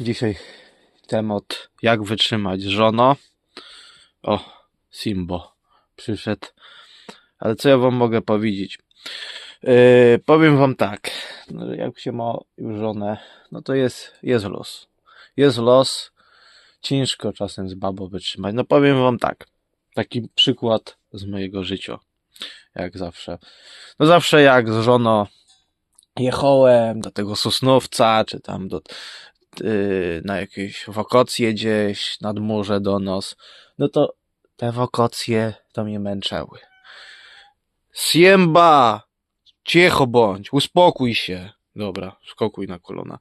Dzisiaj temat jak wytrzymać żono. O, Simbo przyszedł. Ale co ja wam mogę powiedzieć? Yy, powiem wam tak, no, jak się ma już żonę, no to jest, jest los. Jest los, ciężko czasem z babą wytrzymać. No powiem wam tak, taki przykład z mojego życia, jak zawsze. No zawsze jak z żoną jechałem do tego Sosnowca, czy tam do, na jakieś wakacje gdzieś nad morze do nas, no to te wakacje to mnie męczyły. Siemba! Cicho bądź, uspokój się. Dobra, skokuj na kolana.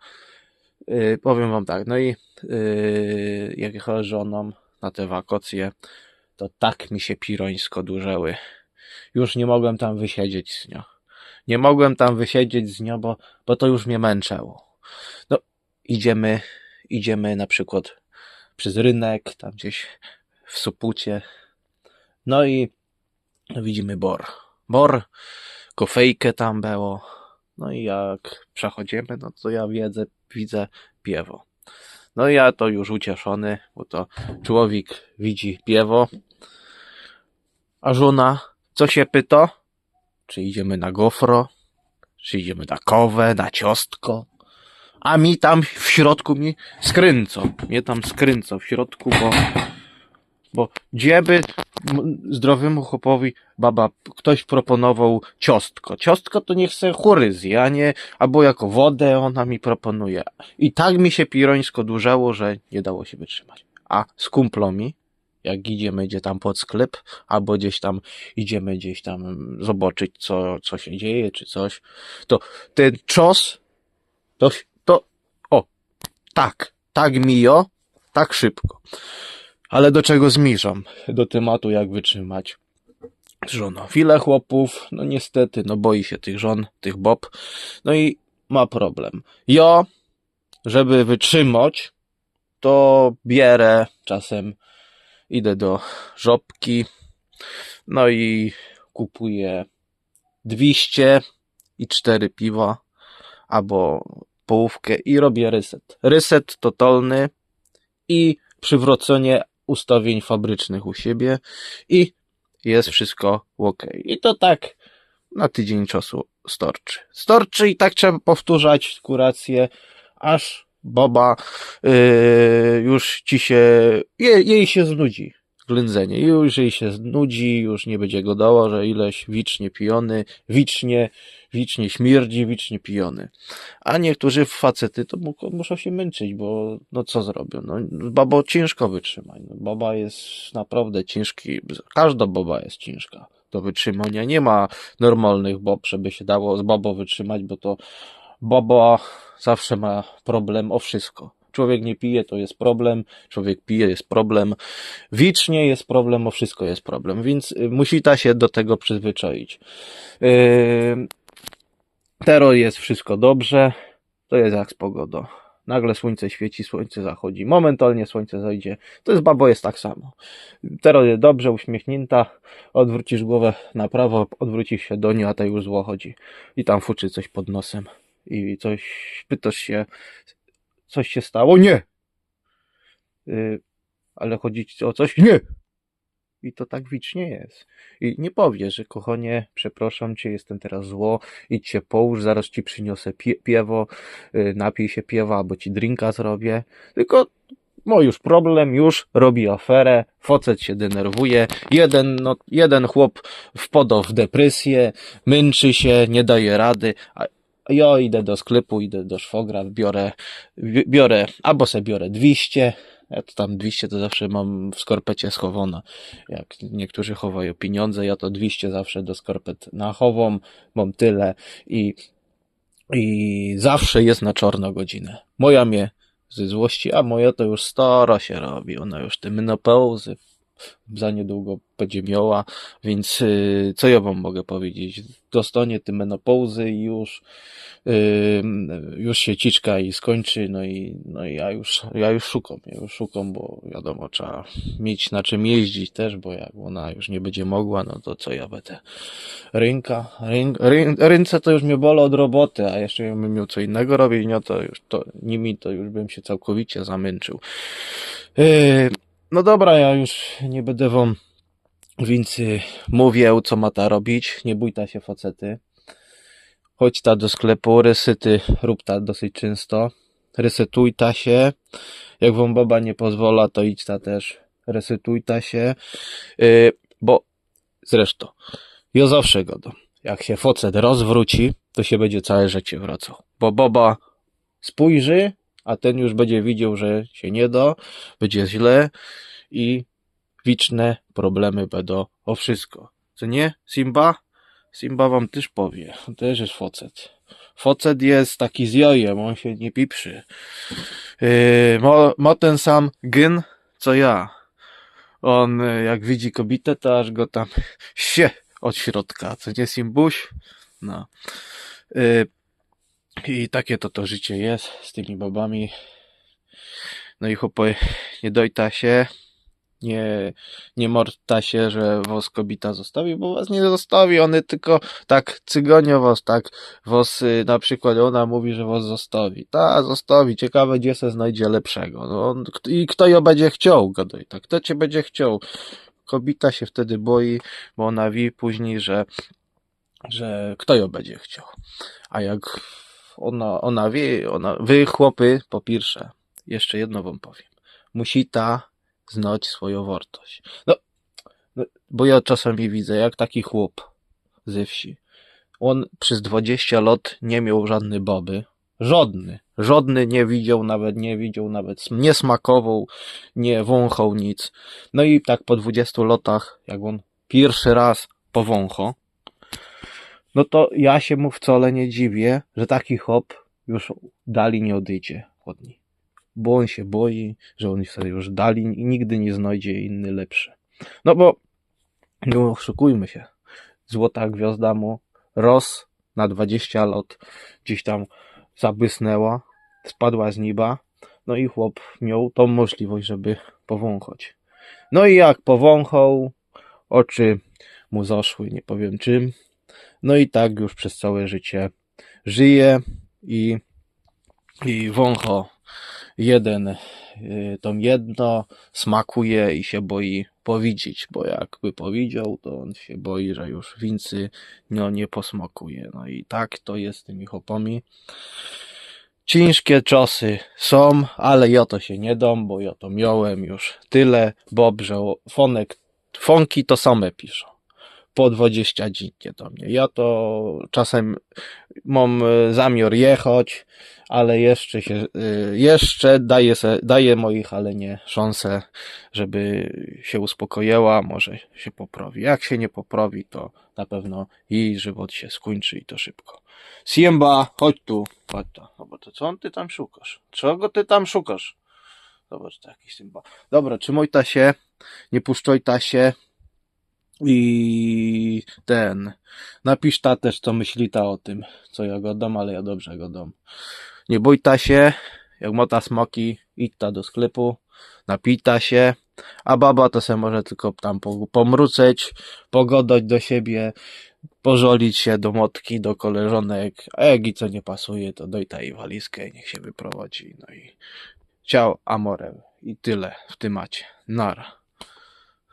Yy, powiem wam tak, no i yy, jak jechałem żoną na te wakacje, to tak mi się pirońsko durzeły. Już nie mogłem tam wysiedzieć z nią. Nie mogłem tam wysiedzieć z nią, bo, bo to już mnie męczyło. No, idziemy, idziemy na przykład przez rynek, tam gdzieś w Sopucie. No i widzimy bor. Bor, kofejkę tam było. No i jak przechodzimy, no to ja wiedzę, widzę piewo. No i ja to już ucieszony, bo to człowiek widzi piewo. A żona, co się pyta? Czy idziemy na gofro? Czy idziemy na kowę, na ciostko? A mi tam w środku mi skręco. Mnie tam skręco w środku, bo, bo gdzieby m- zdrowemu chłopowi baba, ktoś proponował ciostko. Ciostko to niech se chory zje, a nie, albo jako wodę ona mi proponuje. I tak mi się pirońsko durzało, że nie dało się wytrzymać. A z kumplami, jak idziemy gdzie tam pod sklep, albo gdzieś tam idziemy gdzieś tam zobaczyć, co, co się dzieje, czy coś, to ten czos, to, tak, tak mijo, tak szybko. Ale do czego zmierzam? Do tematu, jak wytrzymać z żoną. Wiele chłopów, no niestety, no boi się tych żon, tych bob, no i ma problem. Ja, żeby wytrzymać, to bierę czasem, idę do żopki, no i kupuję 200 i 4 piwa, albo połówkę i robię reset. Reset totalny i przywrócenie ustawień fabrycznych u siebie i jest wszystko ok. I to tak na tydzień czasu storczy. Storczy i tak trzeba powtórzać kurację, aż boba yy, już ci się, jej, jej się znudzi ględzenie. Już jej się znudzi, już nie będzie go dało, że ileś wicznie pijony, wicznie, wicznie śmierdzi, wicznie pijony. A niektórzy facety to mu- muszą się męczyć, bo no co zrobią? No, babo ciężko wytrzymać. No, baba jest naprawdę ciężki, każda baba jest ciężka do wytrzymania. Nie ma normalnych bob, żeby się dało z babą wytrzymać, bo to baba zawsze ma problem o wszystko. Człowiek nie pije, to jest problem, człowiek pije, jest problem, wicznie jest problem, o wszystko jest problem, więc y, musi ta się do tego przyzwyczaić. Yy, jest wszystko dobrze, to jest jak z pogodą. Nagle słońce świeci, słońce zachodzi. Momentalnie słońce zajdzie. To jest babo jest tak samo. Teraz jest dobrze, uśmiechnięta. Odwrócisz głowę na prawo, odwrócisz się do niej, a ta już zło chodzi. I tam fuczy coś pod nosem. I coś, pytasz się, coś się stało? Nie! Y, ale chodzi ci o coś? Nie! I to tak wicznie jest. I nie powiesz, że kochanie, przepraszam cię, jestem teraz zło, idź się połóż, zaraz ci przyniosę pie piewo, y, napij się piewa, albo ci drinka zrobię. Tylko ma już problem, już robi aferę, facet się denerwuje, jeden, no, jeden chłop wpadł w depresję, męczy się, nie daje rady, a ja idę do sklepu, idę do szwogra, biorę, bi- biorę, albo se biorę 200, ja to tam 200 to zawsze mam w skorpecie schowane. Jak niektórzy chowają pieniądze, ja to 200 zawsze do skorpet nachowam, mam tyle i, i zawsze jest na czarno godzinę. Moja mnie ze złości, a moja to już stara się robi, ona już te menopauzy za niedługo będzie miała, więc y, co ja wam mogę powiedzieć? Dostanie ty menopauzy i już y, już się ciczka i skończy, no i, no i ja już, ja już szukam, ja już szukam, bo wiadomo, trzeba mieć na czym jeździć też, bo jak ona już nie będzie mogła, no to co ja będę? Rynka, ryn, ryn, ręce to już mnie bolą od roboty, a jeszcze bym miał co innego robić, no to już to, nimi to już bym się całkowicie zamęczył. Yy, no dobra, ja już nie będę wam więcej mówił, co ma ta robić. Nie bój ta się facety. Chodź ta do sklepu, resyty rób ta dosyć często. Resetuj ta się. Jak wam baba nie pozwala, to idź ta też. Resetuj ta się. Yy, bo zresztą, ja zawsze godo. Jak się facet rozwróci, to się będzie całe życie wracał. Bo baba spojrzy, a ten już będzie widział, że się nie da, będzie źle i wiczne problemy będą o wszystko. Co nie, Simba? Simba wam też powie. Też jest focet. Focet jest taki z on się nie piprzy. Yy, ma, ma ten sam gyn, co ja. On y, jak widzi kobietę, to aż go tam się od środka. Co nie, Simbuś? No. Yy, i takie to to życie jest z tymi babami. No i chłopy, nie dojta się, nie, nie morta się, że was kobita zostawi, bo was nie zostawi, one tylko tak cygonio was, tak was y, na przykład ona mówi, że was zostawi. Ta, zostawi, ciekawe gdzie se znajdzie lepszego. No, I kto ją będzie chciał, gadaj, tak, kto cię będzie chciał. Kobita się wtedy boi, bo ona wie później, że, że kto ją będzie chciał. A jak ona, ona wie, ona, wy chłopy, po pierwsze, jeszcze jedno wam powiem. Musi ta znać swoją wartość. No, no, bo ja czasami widzę, jak taki chłop ze wsi. On przez 20 lat nie miał żadnej baby. Żadny. Żadny nie widział, nawet nie widział, nawet nie smakował, nie wąchał nic. No i tak po 20 latach, jak on pierwszy raz powącha, no to ja się mu wcale nie dziwię, że taki hop już dali nie odejdzie od niej. Bo on się boi, że on sobie już dali i nigdy nie znajdzie inny lepszy. No bo, nie oszukujmy się, złota gwiazda mu ros na 20 lat gdzieś tam zabłysnęła, spadła z nieba, no i chłop miał tą możliwość, żeby powąchać. No i jak powąchał, oczy mu zaszły, nie powiem czym, no i tak już przez całe życie żyje i, i wącho jeden y, tą jedno smakuje i się boi powiedzieć, bo jakby powiedział, to on się boi, że już wincy no, nie posmakuje. No i tak to jest z tymi chłopami. Ciężkie czasy są, ale ja to się nie dam, bo ja to miałem już tyle, Bob, że fonek, fonki to same piszą po 20 dziennie do mnie. Ja to czasem mam e, zamiar jechać, ale jeszcze się, e, jeszcze daję, se, daję mojej Halenie szansę, żeby się uspokoiła, może się poprawi. Jak się nie poprawi, to na pewno jej żywot się skończy i to szybko. Siemba, chodź tu. Chodź tu. Zobacz, to co ty tam szukasz? Czego ty tam szukasz? Zobacz, to jakiś Simba. Dobra, trzymaj ta się, nie puszczaj ta się, i ten. Napisz ta też, co myśli ta o tym, co ja go dam, ale ja dobrze go dam. Nie bój ta się, jak ma ta smoki, idź ta do sklepu, napij ta się, a baba to se może tylko tam po- pomruczeć, pogodać do siebie, pożolić się do motki, do koleżanek, a jak i co nie pasuje, to doj ta jej walizkę i niech się wyprowadzi. No i ciao, amore. I tyle w temacie. Nara.